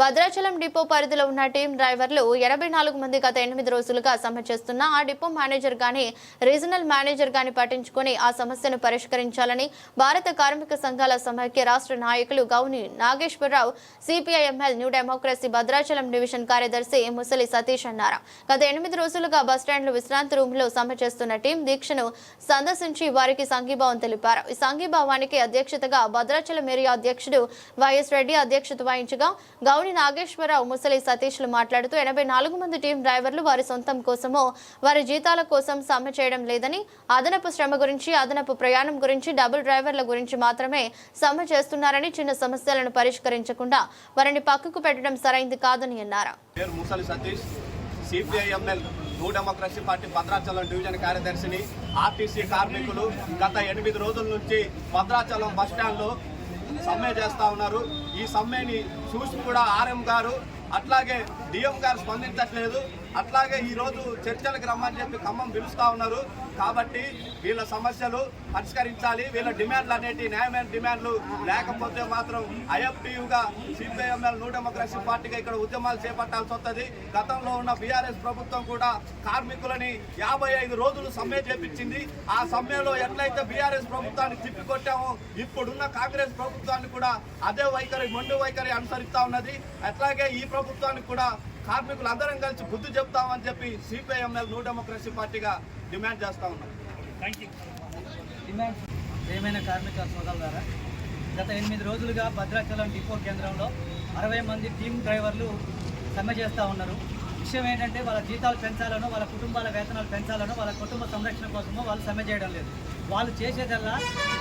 Bhadrachalam depot పరిధిలో ఉన్న team డ్రైవర్లు ఎనభై నాలుగు మంది గత ఎనిమిది రోజులుగా సమ్మె చేస్తున్న ఆ డిపో మేనేజర్ గాని రీజనల్ మేనేజర్ గాని పట్టించుకొని ఆ సమస్యను పరిష్కరించాలని భారత కార్మిక సంఘాల సమైక్య రాష్ట్ర నాయకులు Gouni Nageswara Rao CPI ML new democracy Bhadrachalam division కార్యదర్శి ముసలి సతీష్ అన్నారు. గత ఎనిమిది రోజులుగా బస్టాండ్లు విశ్రాంతి రూమ్లో సమ్మె చేస్తున్న టీం దీక్షను సందర్శించి వారికి సంఘీభావం తెలిపారు. ఈ సంఘీభావానికి అధ్యక్షతగా భద్రాచలం ఏరియా అధ్యక్షుడు వైఎస్ రెడ్డి అధ్యక్షత వహించగా గౌని నాగేశ్వరరావు ముసలి సతీష్లు మాట్లాడుతూ ఎనభై నాలుగు మంది టీం డ్రైవర్లు వారి సొంతం కోసమో వారి జీతాల కోసం సమ్మె చేయడం లేదని అదనపు శ్రమ గురించి అదనపు ప్రయాణం గురించి డబుల్ డ్రైవర్ల గురించి మాత్రమే సమ్మె చేస్తున్నారని చిన్న సమస్యలను పరిష్కరించకుండా వారిని పక్కకు పెట్టడం సరైంది కాదని అన్నారు? CPI ML New Democracy party Bhadrachalam division కార్యదర్శిని RTC కార్మికులు గత ఎనిమిది రోజుల నుంచి భద్రాచలం బస్టాండ్లో సమ్మె చేస్తా ఉన్నారు. ఈ సమ్మెని చూసి కూడా ఆర్ఎం గారు అట్లాగే డిఎం గారు స్పందించట్లేదు. అట్లాగే ఈరోజు చర్చలకు రమ్మని చెప్పి ఖమ్మం పిలుస్తా ఉన్నారు. కాబట్టి వీళ్ళ సమస్యలు పరిష్కరించాలి. వీళ్ళ డిమాండ్లు అనేటి న్యాయమైన డిమాండ్లు లేకపోతే మాత్రం ఐఎఫ్టీయుగా సిపిఐఎంఎల్ న్యూ డెమోక్రసీ పార్టీగా ఇక్కడ ఉద్యమాలు చేపట్టాల్సి వస్తుంది. గతంలో ఉన్న బీఆర్ఎస్ ప్రభుత్వం కూడా కార్మికులని యాభై ఐదు రోజులు సమ్మె చేపించింది. ఆ సమ్మెలో ఎట్లయితే బీఆర్ఎస్ ప్రభుత్వాన్ని తిప్పికొట్టామో ఇప్పుడున్న కాంగ్రెస్ ప్రభుత్వాన్ని కూడా అదే వైఖరి మొండి వైఖరి అనుసరిస్తా ఉన్నది. అట్లాగే ఈ ప్రభుత్వానికి కూడా కార్మికులు అందరం కలిసి బుద్ధి చెప్తామని చెప్పి సిపిఐఎంఎల్ న్యూ డెమోక్రసీ పార్టీగా డిమాండ్ చేస్తా ఉన్నాం. డిమాండ్ ప్రియమైన కార్మిక సోదరులారా గత ఎనిమిది రోజులుగా భద్రాచలం డిపో కేంద్రంలో అరవై మంది టీమ్ డ్రైవర్లు సమ్మె చేస్తూ ఉన్నారు. విషయం ఏంటంటే వాళ్ళ జీతాలు పెంచాలనో వాళ్ళ కుటుంబాల వేతనాలు పెంచాలనో వాళ్ళ కుటుంబ సంరక్షణ కోసమో వాళ్ళు సమ్మె చేయడం లేదు. వాళ్ళు చేసేదల్లా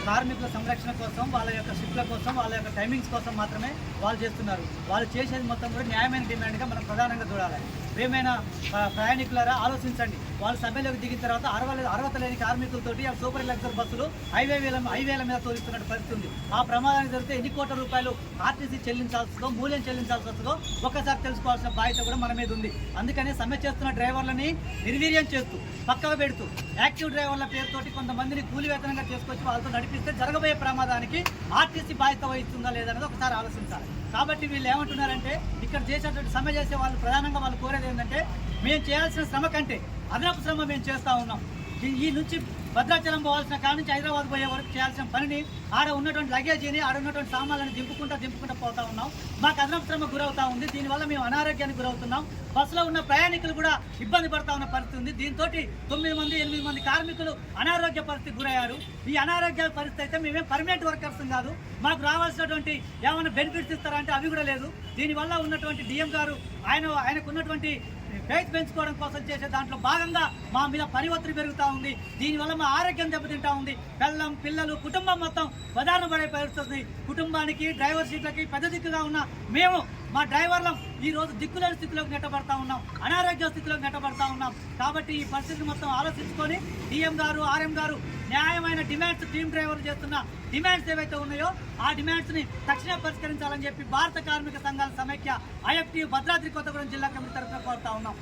కార్మికుల సంరక్షణ కోసం వాళ్ళ యొక్క షిఫ్ట్ల కోసం వాళ్ళ యొక్క టైమింగ్స్ కోసం మాత్రమే వాళ్ళు చేస్తున్నారు. వాళ్ళు చేసేది మొత్తం కూడా న్యాయమైన డిమాండ్గా మనం ప్రధానంగా చూడాలి. ప్రియమైన ప్రయాణికులారా ఆలోచించండి. వాళ్ళు సమ్మెలోకి దిగిన తర్వాత అరవై అర్హత లేని కార్మికులతోటి ఆ సూపర్ లగ్జర్ బస్సులు హైవే వేల హైవేల మీద తోలిస్తున్నట్టు పరిస్థితి ఉంది. ఆ ప్రమాదానికి జరిగితే ఎన్ని కోట్ల రూపాయలు ఆర్టీసీ చెల్లించాల్సి వస్తుందో మూల్యం చెల్లించాల్సి వస్తుందో ఒక్కసారి తెలుసుకోవాల్సిన బాధ్యత కూడా మన మీద ఉంది. అందుకనే సమ్మె చేస్తున్న డ్రైవర్లని నిర్వీర్యం చేస్తూ పక్కకు పెడుతూ యాక్టివ్ డ్రైవర్ల పేరుతోటి కొంతమందిని కూలివేతనంగా చేసుకొచ్చి వాళ్ళతో నడిపిస్తే జరగబోయే ప్రమాదానికి ఆర్టీసీ బాధ్యత వహిస్తుందా లేదనేది ఒకసారి ఆలోచించాలి. కాబట్టి వీళ్ళు ఏమంటున్నారంటే ఇక్కడ చేసేటువంటి సమ్మె చేసే వాళ్ళు ప్రధానంగా వాళ్ళు కోరేది ఏంటంటే మేము చేయాల్సిన శ్రమ కంటే అదనపు శ్రమ మేము చేస్తూ ఉన్నాం. ఈ- ఈ నుంచి భద్రాచలం పోవాల్సిన కాడ నుంచి హైదరాబాద్ పోయే వరకు చేయాల్సిన పనిని ఆడ ఉన్నటువంటి లగేజీని ఆడ ఉన్నటువంటి సామాన్లను దింపుకుంటా దింపుకుంటా పోతా ఉన్నాం. మాకు అదనపు గురవుతా ఉంది. దీనివల్ల మేము అనారోగ్యానికి గురవుతున్నాం. బస్సులో ఉన్న ప్రయాణికులు కూడా ఇబ్బంది పడతా ఉన్న పరిస్థితి ఉంది. దీంతో తొమ్మిది మంది ఎనిమిది మంది కార్మికులు అనారోగ్య పరిస్థితి గురయ్యారు. ఈ అనారోగ్య పరిస్థితి అయితే మేమేం పర్మనెంట్ వర్కర్స్ కాదు. మాకు రావాల్సినటువంటి ఏమైనా బెనిఫిట్స్ ఇస్తారా అంటే అవి కూడా లేదు. దీనివల్ల ఉన్నటువంటి డిఎం గారు ఆయన ఆయనకు ఉన్నటువంటి ఫెయిత్ పెంచుకోవడం కోసం చేసే దాంట్లో భాగంగా మా మీద పరివర్తన పెరుగుతూ ఉంది. దీనివల్ల మా ఆరోగ్యం దెబ్బతింటా ఉంది. పిల్లం పిల్లలు కుటుంబం మొత్తం ప్రధాన పడే పరిస్థితుంది కుటుంబానికి డ్రైవర్ సీట్లకి పెద్ద దిక్కుగా ఉన్న మేము మా డ్రైవర్లం ఈ రోజు దిక్కులేని స్థితిలోకి నెట్టబడతా ఉన్నాం. అనారోగ్య స్థితిలోకి నెట్టబడతా ఉన్నాం. కాబట్టి ఈ పరిస్థితిని మొత్తం ఆలోచించుకొని డిఎం గారు ఆర్ఎం గారు న్యాయమైన డిమాండ్స్ టీమ్ డ్రైవర్లు చేస్తున్న డిమాండ్స్ ఏవైతే ఉన్నాయో ఆ డిమాండ్స్ని తక్షణమే పరిష్కరించాలని చెప్పి భారత కార్మిక సంఘాల సమైక్య ఐఎఫ్టీ భద్రాద్రి కొత్తగూడెం జిల్లా కమిటీ తరఫున కోరుతా ఉన్నాం.